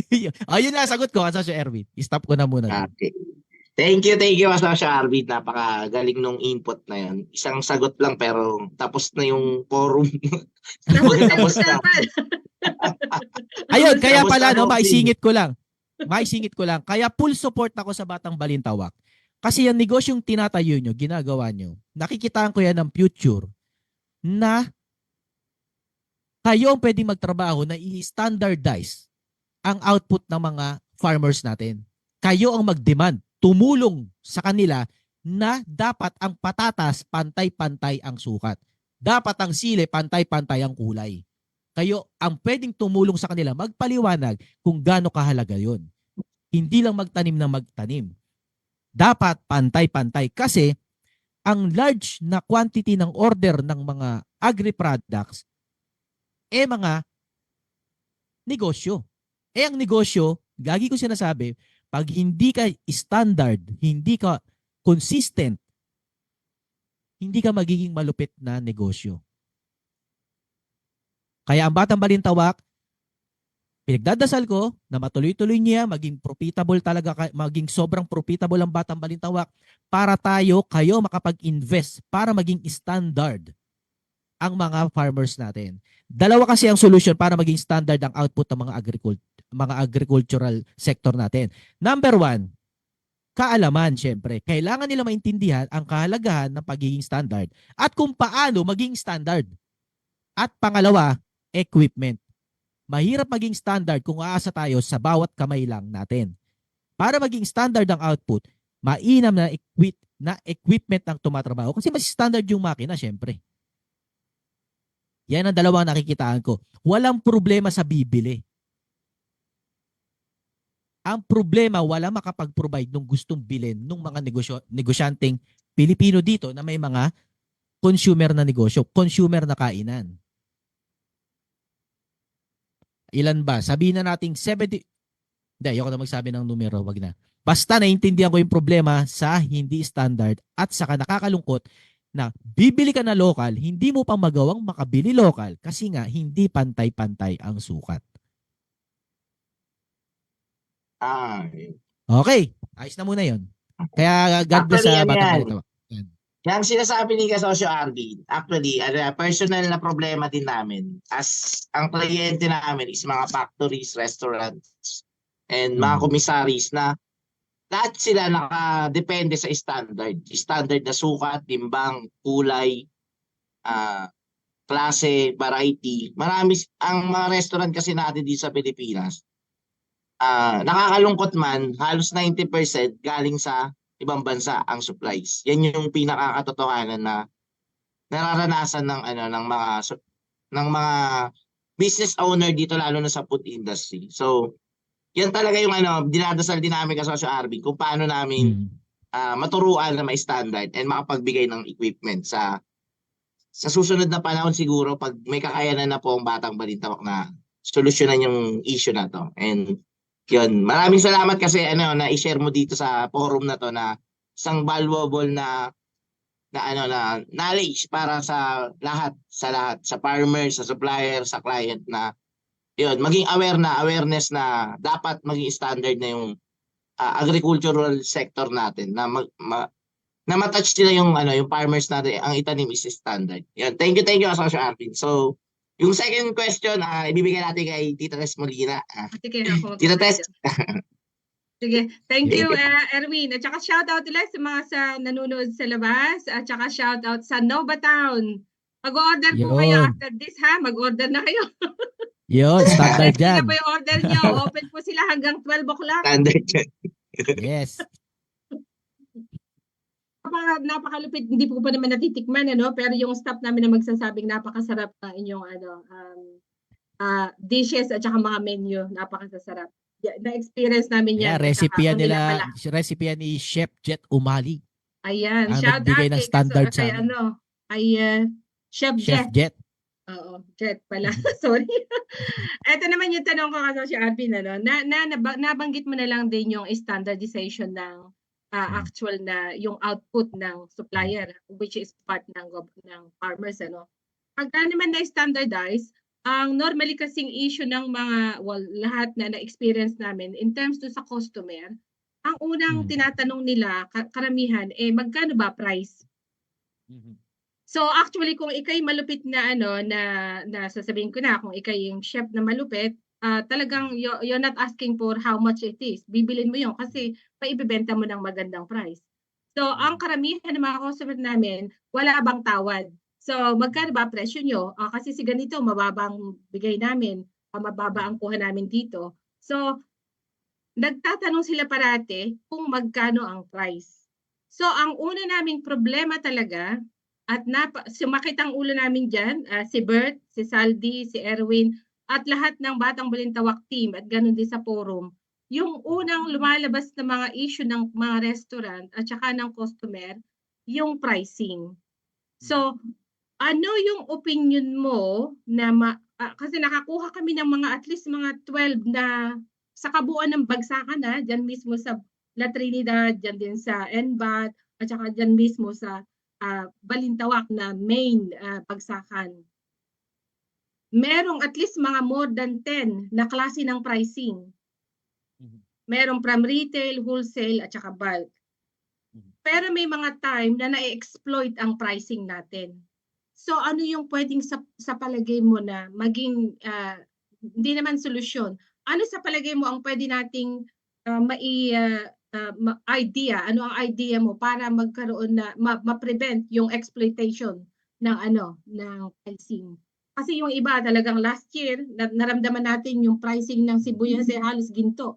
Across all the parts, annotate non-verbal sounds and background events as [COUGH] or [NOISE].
[LAUGHS] Ayun na, sagot ko, Asosyo Erwin. Stop ko na muna. Okay. Thank you, thank you, Asosyo Arvid. Napakagaling nung input na yan. Isang sagot lang pero tapos na yung forum. [LAUGHS] Tapos na tapos na. usapan. [LAUGHS] Ayun, kaya pala, no, maisingit ko lang. Maisingit ko lang. Kaya full support ako sa Batang Balintawak. Kasi yung negosyong tinatayo nyo, ginagawa nyo, nakikitaan ko yan ng future na kayo ang pwedeng magtrabaho na i-standardize ang output ng mga farmers natin. Kayo ang mag-demand, tumulong sa kanila na dapat ang patatas pantay-pantay ang sukat. Dapat ang sile pantay-pantay ang kulay. Kayo ang pwedeng tumulong sa kanila magpaliwanag kung gaano kahalaga yon. Hindi lang magtanim ng magtanim. Dapat pantay-pantay kasi ang large na quantity ng order ng mga agri-products eh mga negosyo. Eh ang negosyo, gagi ko sinasabi, pag hindi ka standard, hindi ka consistent, hindi ka magiging malupit na negosyo. Kaya ang Batang Balintawak, pinagdadasal ko na matuloy-tuloy niya, maging profitable talaga, maging sobrang profitable ang Batang Balintawak para tayo, kayo makapag-invest, para maging standard ang mga farmers natin. Dalawa kasi ang solution para maging standard ang output ng mga agricult mga agricultural sector natin. Number one, kaalaman syempre. Kailangan nila maintindihan ang kahalagahan ng pagiging standard at kung paano maging standard. At pangalawa, equipment. Mahirap maging standard kung aasa tayo sa bawat kamay lang natin. Para maging standard ang output, mainam na equip na equipment ang tumatrabaho kasi mas standard yung makina syempre. Yan ang dalawang nakikitaan ko. Walang problema sa bibili. Ang problema, wala makapag-provide ng gustong bilhin ng mga negosyo, negosyanteng Pilipino dito na may mga consumer na negosyo, consumer na kainan. Ilan ba? Sabihin na nating 70... Hindi, ayoko na magsabi ng numero, wag na. Basta naintindihan ko yung problema sa hindi standard at saka nakakalungkot na bibili ka na local, hindi mo pa magawang makabili local kasi nga hindi pantay-pantay ang sukat. Ah, Okay, ayos na muna yon. Kaya God bless Actually, sa ano Batang yan? Balintawak. Yan sinasabi ni Kasosyo Arvin. Actually, ano, personal na problema din namin. As ang kliyente namin is mga factories, restaurants, and mga Hmm. komisaries na lahat sila nakadepende sa standard. Standard na sukat, timbang, kulay, ah, klase, variety. Marami, ang mga restaurant kasi natin dito sa Pilipinas, ah, nakakalungkot man, halos 90% galing sa ibang bansa ang supplies. Yan yung pinakakatotohanan na nararanasan ng ano ng mga ng mga business owner dito lalo na sa food industry. So, yan talaga yung ano dinadasal din namin kasi sa RB kung paano namin Hmm. ah, maturuan na may standard and makapagbigay ng equipment sa sa susunod na panahon siguro pag may kakayanan na po ang batang balintawak na solusyonan yung issue na to. And yun, maraming salamat kasi ano na i-share mo dito sa forum na to na isang valuable na na ano na knowledge para sa lahat, sa lahat, sa farmer, sa supplier, sa client na yun, maging aware na, awareness na dapat maging standard na yung ah, agricultural sector natin na mag, ma, na matouch nila yung ano yung farmers natin ang itanim is standard. Yan. Thank you, thank you Asosyo Arvin. So, yung second question, ah ibibigay natin kay Tita Tess Molina. Ah, Sige, ako. [CLEARS THROAT] Tita Tess. Sige, thank you uh, Erwin. At saka shout out ulit sa mga sa nanonood sa labas at saka shout out sa Nova Town. Mag-order po kayo after this ha. Mag-order na kayo. [LAUGHS] Yun, standard Ready yan. na po yung order nyo. Open po sila hanggang 12 o'clock. Standard yan. Yes. Napaka, napakalupit. Hindi po pa naman natitikman ano, pero yung staff namin na magsasabing napakasarap ng inyong ano um ah, dishes at saka mga menu, napakasarap. Yeah, na-experience namin yan. Yeah, recipe yan nila, na pala. recipe yan ni Chef Jet Umali. Ayan, ang shout out ng kay, standard kaso, sa kay amin. ano, kay uh, Chef, Chef Jeff. Jet. Oo, Jet pala. Mm-hmm. [LAUGHS] Sorry. Ito naman yung tanong ko kasi si Arvin, ano, na, na, naba- nabanggit mo na lang din yung standardization ng Mm. actual na yung output ng supplier which is part ng ng farmers ano. Pagka naman na standardize, ang normally kasing issue ng mga, well, lahat na na-experience namin in terms to sa customer, ang unang Hmm. tinatanong nila, ka karamihan, eh, magkano ba price? So actually kung ika'y malupit na ano, na na sasabihin ko na kung ika'y yung chef na malupit, ah, talagang you you're not asking for how much it is. Bibilhin mo yun kasi maibebenta mo ng magandang price. So ang karamihan ng mga customer namin, wala bang tawad. So magkano ba presyo niyo? Ah, kasi si ganito mababang bigay namin, ah, mababa ang kuha namin dito. So nagtatanong sila parati kung magkano ang price. So ang una naming problema talaga at napa sumakit ang ulo namin diyan, ah, si Bert, si Saldi, si Erwin, at lahat ng Batang Balintawak team at gano'n din sa forum. Yung unang lumalabas na mga issue ng mga restaurant at saka ng customer, yung pricing. So, ano yung opinion mo na ma ah, kasi nakakuha kami ng mga at least mga 12 na sa kabuuan ng bagsakan, ah, diyan mismo sa La Trinidad, diyan din sa Enbat, at saka diyan mismo sa ah, Balintawak na main ah, bagsakan. Merong at least mga more than 10 na klase ng pricing. Mhm. Merong from retail, wholesale, at saka bulk. Mhm. Pero may mga time na na-exploit ang pricing natin. So ano yung pwedeng sa, sa palagay mo na maging, ah, hindi naman solusyon. Ano sa palagay mo ang pwede nating ah, mai, ah, ma- idea, ano ang idea mo para magkaroon na, ma- ma-prevent yung exploitation ng ano, ng pricing. Kasi yung iba talagang last year, na- naramdaman natin yung pricing ng sibuyas ay halos ginto.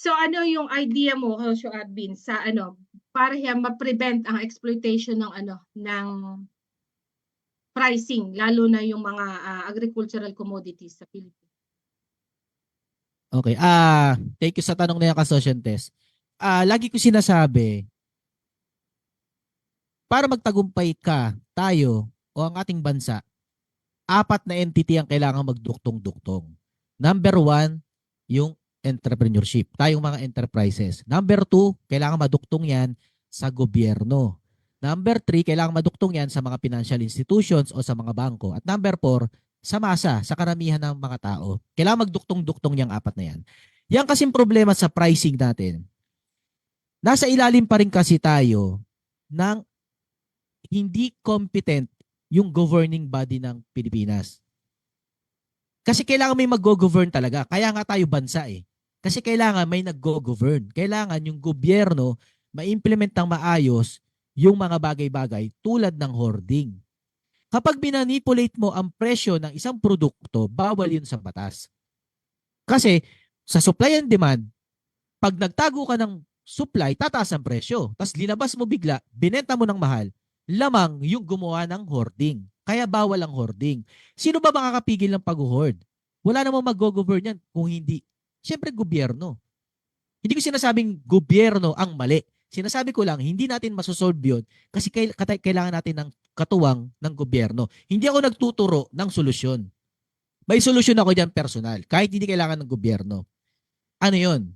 So ano yung idea mo, Josio Advin, sa ano, para siya ma-prevent ang exploitation ng ano, ng pricing, lalo na yung mga ah, agricultural commodities sa Pilipinas? Okay. Ah, thank you sa tanong na yan, Kasosyon Tess. Ah, lagi ko sinasabi, para magtagumpay ka, tayo, o ang ating bansa, apat na entity ang kailangan magduktong-duktong. Number one, yung entrepreneurship. Tayong mga enterprises. Number two, kailangan maduktong yan sa gobyerno. Number three, kailangan maduktong yan sa mga financial institutions o sa mga bangko. At number four, sa masa, sa karamihan ng mga tao. Kailangan magduktong-duktong yung apat na yan. Yan kasing problema sa pricing natin. Nasa ilalim pa rin kasi tayo ng hindi competent yung governing body ng Pilipinas. Kasi kailangan may mag-govern talaga. Kaya nga tayo bansa eh. Kasi kailangan may nag-govern. Kailangan yung gobyerno ma-implement ng maayos yung mga bagay-bagay tulad ng hoarding. Kapag binanipulate mo ang presyo ng isang produkto, bawal yun sa batas. Kasi sa supply and demand, pag nagtago ka ng supply, tataas ang presyo. Tapos linabas mo bigla, binenta mo ng mahal, lamang yung gumawa ng hoarding. Kaya bawal ang hoarding. Sino ba makakapigil ng pag-hoard? Wala namang mag-govern yan kung hindi. Siyempre, gobyerno. Hindi ko sinasabing gobyerno ang mali. Sinasabi ko lang, hindi natin masosolve yun kasi kailangan natin ng katuwang ng gobyerno. Hindi ako nagtuturo ng solusyon. May solusyon ako dyan personal, kahit hindi kailangan ng gobyerno. Ano yon?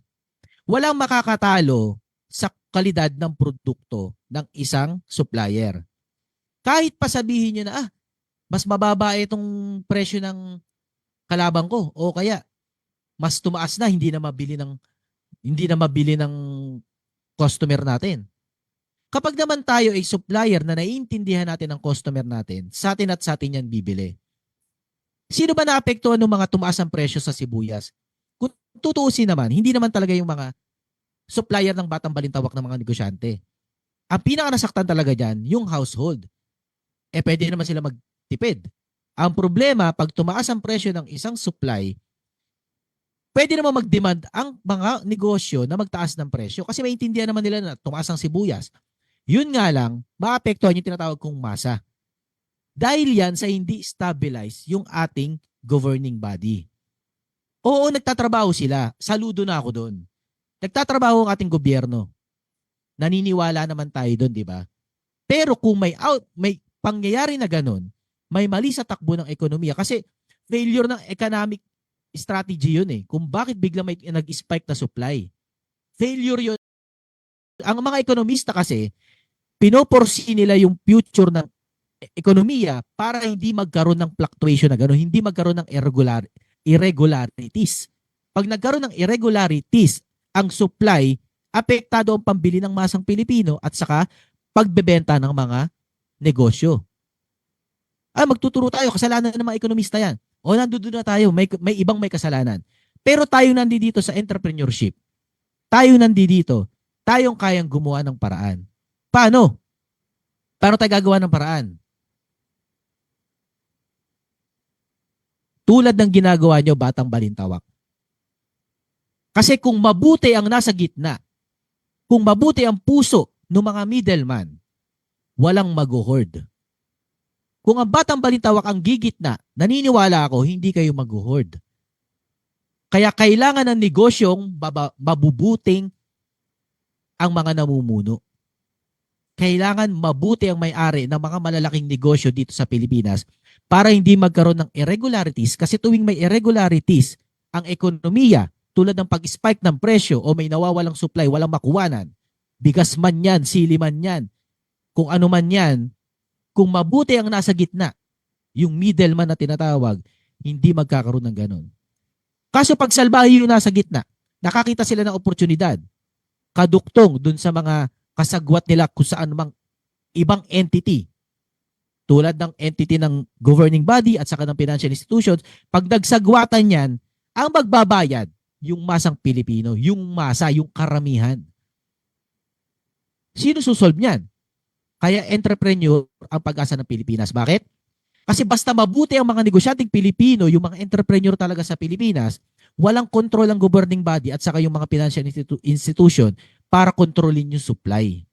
Walang makakatalo sa kalidad ng produkto ng isang supplier. Kahit pa sabihin nyo na, ah, mas mababa itong presyo ng kalabang ko o kaya mas tumaas na hindi na mabili ng hindi na mabili ng customer natin. Kapag naman tayo ay supplier na naiintindihan natin ang customer natin, sa atin at sa atin yan bibili. Sino ba naapektuhan ng mga tumaas ang presyo sa sibuyas? Kung tutuusin naman, hindi naman talaga yung mga supplier ng batang balintawak ng mga negosyante. Ang pinaka nasaktan talaga dyan, yung household. Eh pwede naman sila magtipid. Ang problema, pag tumaas ang presyo ng isang supply, pwede naman mag-demand ang mga negosyo na magtaas ng presyo kasi maintindihan naman nila na tumaas ang sibuyas. Yun nga lang, maapektuhan yung tinatawag kong masa. Dahil yan sa hindi stabilize yung ating governing body. Oo, nagtatrabaho sila. Saludo na ako doon. Nagtatrabaho ang ating gobyerno. Naniniwala naman tayo doon, di ba? Pero kung may out, may pangyayari na ganun, may mali sa takbo ng ekonomiya kasi failure ng economic strategy yun eh. Kung bakit bigla may nag-spike na supply. Failure yun. Ang mga ekonomista kasi, pinoporsi nila yung future ng e- ekonomiya para hindi magkaroon ng fluctuation na gano'n, hindi magkaroon ng irregular, irregularities. Pag nagkaroon ng irregularities, ang supply, apektado ang pambili ng masang Pilipino at saka pagbebenta ng mga negosyo. Ah, magtuturo tayo, kasalanan ng mga ekonomista yan. O nandoon na tayo, may, may ibang may kasalanan. Pero tayo nandito sa entrepreneurship. Tayo nandito. Tayong kayang gumawa ng paraan. Paano? Paano tayo gagawa ng paraan? Tulad ng ginagawa nyo, Batang Balintawak. Kasi kung mabuti ang nasa gitna, kung mabuti ang puso ng mga middleman, walang mag-hoard. Kung ang Batang Balintawak ang gigitna, naniniwala ako, hindi kayo mag-hoard. Kaya kailangan ng negosyong mabubuting ang mga namumuno. Kailangan mabuti ang may-ari ng mga malalaking negosyo dito sa Pilipinas para hindi magkaroon ng irregularities kasi tuwing may irregularities ang ekonomiya tulad ng pag-spike ng presyo o may nawawalang supply, walang makuwanan, bigas man yan, sili man yan, kung ano man yan, kung mabuti ang nasa gitna, yung middleman na tinatawag, hindi magkakaroon ng ganun. Kaso pag salbahe yung nasa gitna, nakakita sila ng oportunidad, kaduktong dun sa mga kasagwat nila kung saan mang ibang entity, tulad ng entity ng governing body at saka ng financial institutions, pag nagsagwatan yan, ang magbabayad, yung masang Pilipino, yung masa, yung karamihan. Sino susolve niyan? Kaya entrepreneur ang pag-asa ng Pilipinas. Bakit? Kasi basta mabuti ang mga negosyanteng Pilipino, yung mga entrepreneur talaga sa Pilipinas, walang control ang governing body at saka yung mga financial institu- institution para kontrolin yung supply.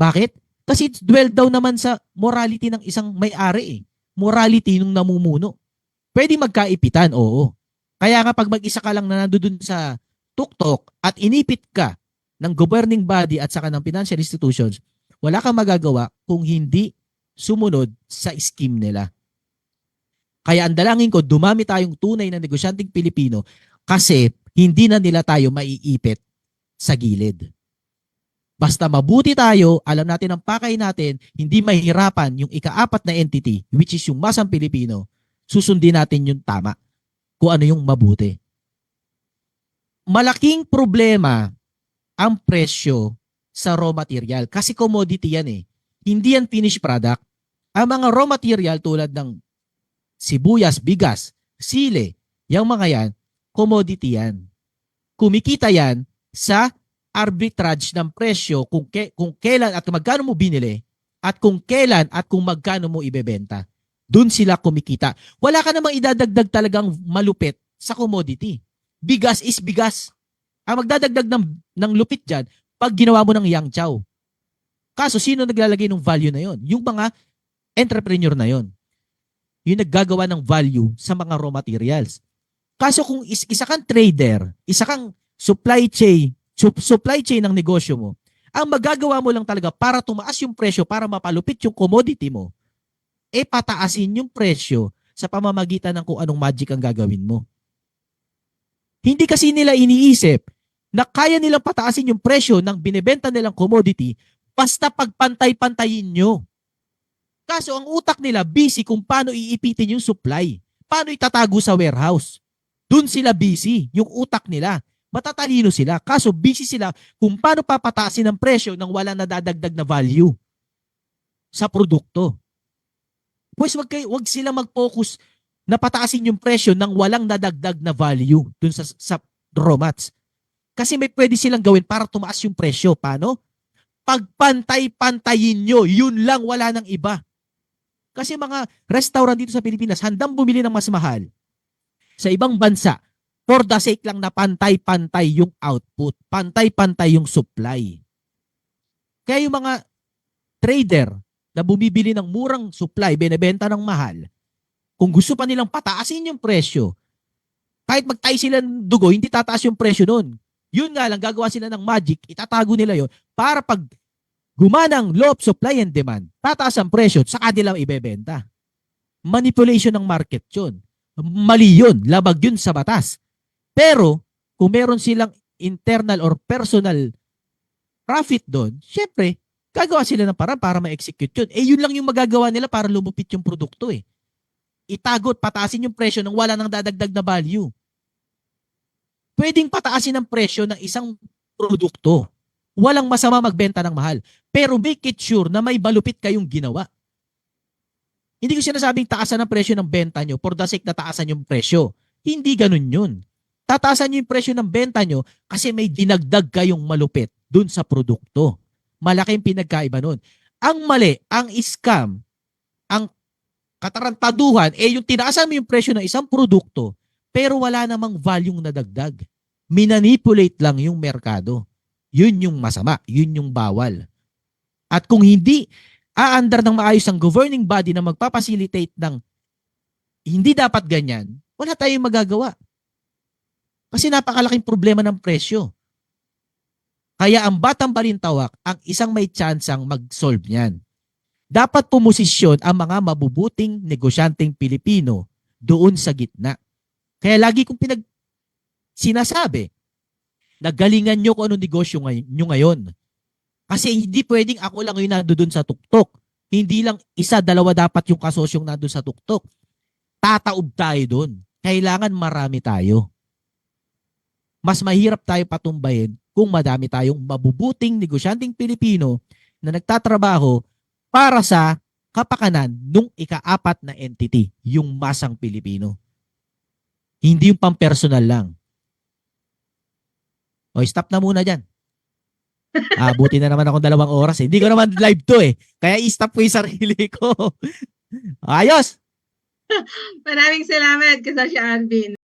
Bakit? Kasi it's dwell down naman sa morality ng isang may-ari eh. Morality ng namumuno. Pwede magkaipitan, oo. Kaya nga pag mag-isa ka lang na nandoon sa tuktok at inipit ka ng governing body at saka ng financial institutions, wala kang magagawa kung hindi sumunod sa scheme nila. Kaya ang dalangin ko, dumami tayong tunay na negosyanteng Pilipino kasi hindi na nila tayo maiipit sa gilid. Basta mabuti tayo, alam natin ang pakay natin, hindi mahirapan yung ikaapat na entity, which is yung masang Pilipino, susundin natin yung tama kung ano yung mabuti. Malaking problema ang presyo sa raw material kasi commodity yan eh. Hindi yan finished product. Ang mga raw material tulad ng sibuyas, bigas, sile, yung mga yan, commodity yan. Kumikita yan sa arbitrage ng presyo kung, ke, kung kailan at magkano mo binili at kung kailan at kung magkano mo ibebenta. Doon sila kumikita. Wala ka namang idadagdag talagang malupit sa commodity. Bigas is bigas. Ang magdadagdag ng, ng lupit dyan, pag ginawa mo ng yang chow. Kaso, sino naglalagay ng value na yon? Yung mga entrepreneur na yon. Yung naggagawa ng value sa mga raw materials. Kaso kung is, isa kang trader, isa kang supply chain, sup- supply chain ng negosyo mo, ang magagawa mo lang talaga para tumaas yung presyo, para mapalupit yung commodity mo, eh pataasin yung presyo sa pamamagitan ng kung anong magic ang gagawin mo. Hindi kasi nila iniisip na kaya nilang pataasin yung presyo ng binebenta nilang commodity basta pagpantay-pantayin nyo. Kaso ang utak nila busy kung paano iipitin yung supply. Paano itatago sa warehouse. Doon sila busy, yung utak nila. Matatalino sila. Kaso busy sila kung paano papataasin ang presyo nang wala nadadagdag na value sa produkto. Pues wag, kayo, wag sila mag-focus na pataasin yung presyo nang walang nadagdag na value dun sa, sa raw mats. Kasi may pwede silang gawin para tumaas yung presyo. Paano? Pagpantay-pantayin nyo. Yun lang, wala nang iba. Kasi mga restaurant dito sa Pilipinas, handang bumili ng mas mahal sa ibang bansa for the sake lang na pantay-pantay yung output, pantay-pantay yung supply. Kaya yung mga trader na bumibili ng murang supply, benebenta ng mahal, kung gusto pa nilang pataasin yung presyo, kahit magtay sila ng dugo, hindi tataas yung presyo nun. Yun nga lang, gagawa sila ng magic, itatago nila yon para pag gumanang law of supply and demand, tataas ang presyo, saka nila ibebenta. Manipulation ng market yun. Mali yun, labag yun sa batas. Pero, kung meron silang internal or personal profit doon, syempre, Gagawa sila ng paraan para ma-execute yun. Eh, yun lang yung magagawa nila para lumupit yung produkto eh. Itagot, pataasin yung presyo nang wala nang dadagdag na value. Pwedeng pataasin ang presyo ng isang produkto. Walang masama magbenta ng mahal. Pero make it sure na may balupit kayong ginawa. Hindi ko sinasabing taasan ang presyo ng benta nyo for the sake na taasan yung presyo. Hindi ganun yun. Tataasan nyo yung presyo ng benta nyo kasi may dinagdag kayong malupit dun sa produkto. Malaking pinagkaiba nun. Ang mali, ang scam, ang katarantaduhan, eh yung tinaasan mo yung presyo ng isang produkto pero wala namang value na dagdag. Minanipulate lang yung merkado. Yun yung masama. Yun yung bawal. At kung hindi aandar ng maayos ang governing body na magpapacilitate ng hindi dapat ganyan, wala tayong magagawa. Kasi napakalaking problema ng presyo. Kaya ang Batang Balintawak ang isang may tsansang mag-solve niyan. Dapat pumosisyon ang mga mabubuting negosyanteng Pilipino doon sa gitna. Kaya lagi kong pinag sinasabi na galingan nyo kung anong negosyo ngay- nyo ngayon. Kasi hindi pwedeng ako lang yung nandoon sa tuktok. Hindi lang isa, dalawa dapat yung kasosyong nandoon sa tuktok. Tataob tayo doon. Kailangan marami tayo. Mas mahirap tayo patumbayin kung madami tayong mabubuting negosyanteng Pilipino na nagtatrabaho para sa kapakanan nung ikaapat na entity, yung masang Pilipino. Hindi yung pampersonal lang. O, stop na muna dyan. [LAUGHS] Ah, buti na naman ako dalawang oras. eh. Hindi ko naman live to eh. Kaya i-stop ko yung sarili ko. [LAUGHS] Ayos! Maraming salamat, Kasosyo Alvin.